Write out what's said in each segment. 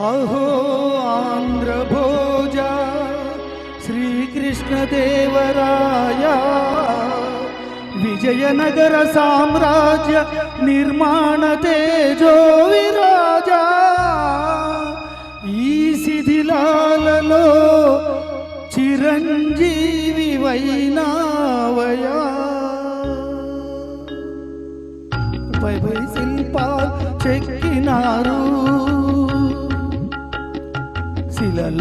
అహో ఆంధ్రభోజ శ్రీకృష్ణదేవరాయ విజయనగర సామ్రాజ్య నిర్మాణ తేజో విరాజా ఈ శిథిలాలలో చిరంజీవి వైనావయా.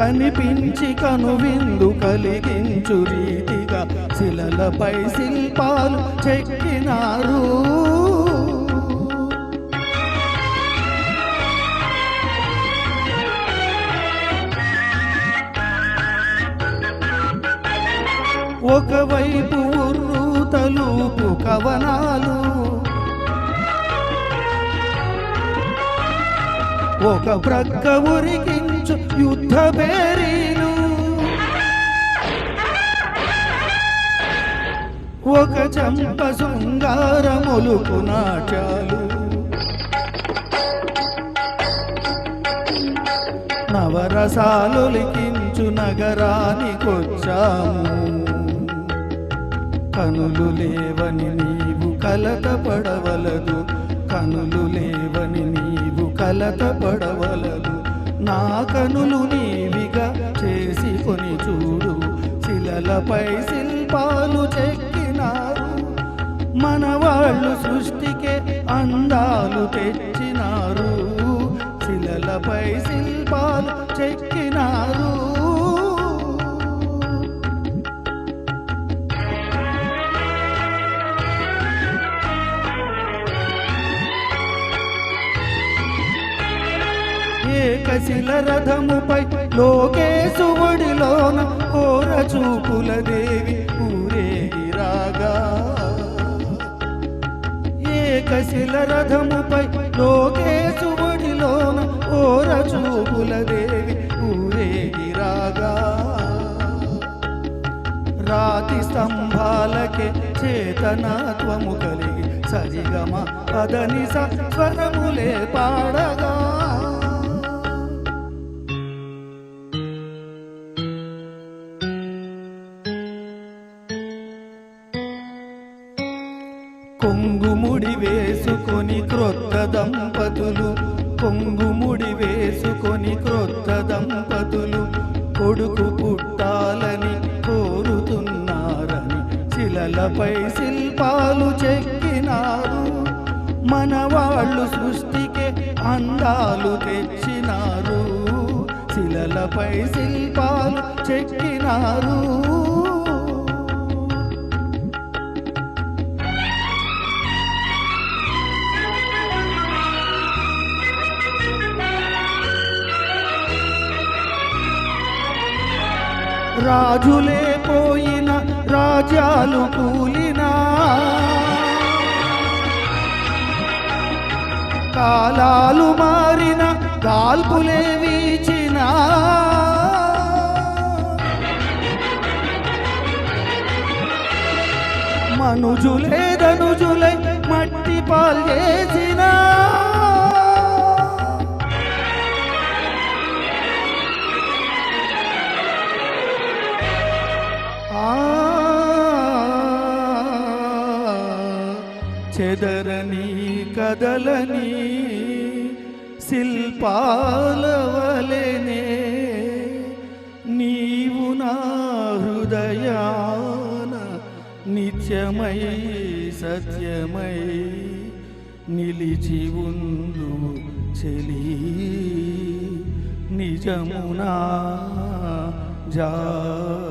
కనిపించి కనువిందు కలిగించు రీతిగా శిలలపై శిల్పాలు చెక్కినారు. ఒకవైపు తలుపు కవనాలు ఒక ప్రక్క ఉరికించు యుద్ధ బేరీలు. ఒక చంప శృంగారములుకు నాట్యాలు. నవరసాలు లిఖించు నగరానికొచ్చాము. కనులు లేవని నీవు కలత పడవలదు కనులు లేవని నీవు కలత పడవలదు నా కనులు నీవిగా చేసుకొని చూడు. శిలలపై శిల్పాలు చెక్కినారు. మన వాళ్ళు సృష్టికే అందాలు తెచ్చినారు ఏకశిల రథముపై లోకేశువుడిలోన ఓర చూపుల దేవి ఊరేగి రాగా. ఏకశిల రథముపై లోకేశువుడిలోన ఓర చూపుల దేవి ఊరేగి రాగా. రాతి స్తంభాలకే చేతనాత్వము కలిగి సరిగమ పదని స్వరములే పాడగా. కొంగుముడి వేసుకొని క్రొత్త దంపతులు. కొంగుముడి వేసుకొని క్రొత్త దంపతులు. కొడుకు పుట్టాలని కోరుతున్నారని శిలలపై శిల్పాలు చెక్కినారు. మన వాళ్ళు సృష్టికే అందాలు తెచ్చినారు. శిలలపై శిల్పాలు చెక్కినారు. రాజులే పోయిన రాజాలు కూలినా. కాలాలు మారిన కాల్పులే వీచినా. మనుజులే ధనుజులై మట్టి పాలు చేసినా చెదరని కదలని శిల్పాలవలనే. నీవు నా హృదయాన నిత్యమై సత్యమై నిలిచి ఉందు చెలి. నిజమునా జాబి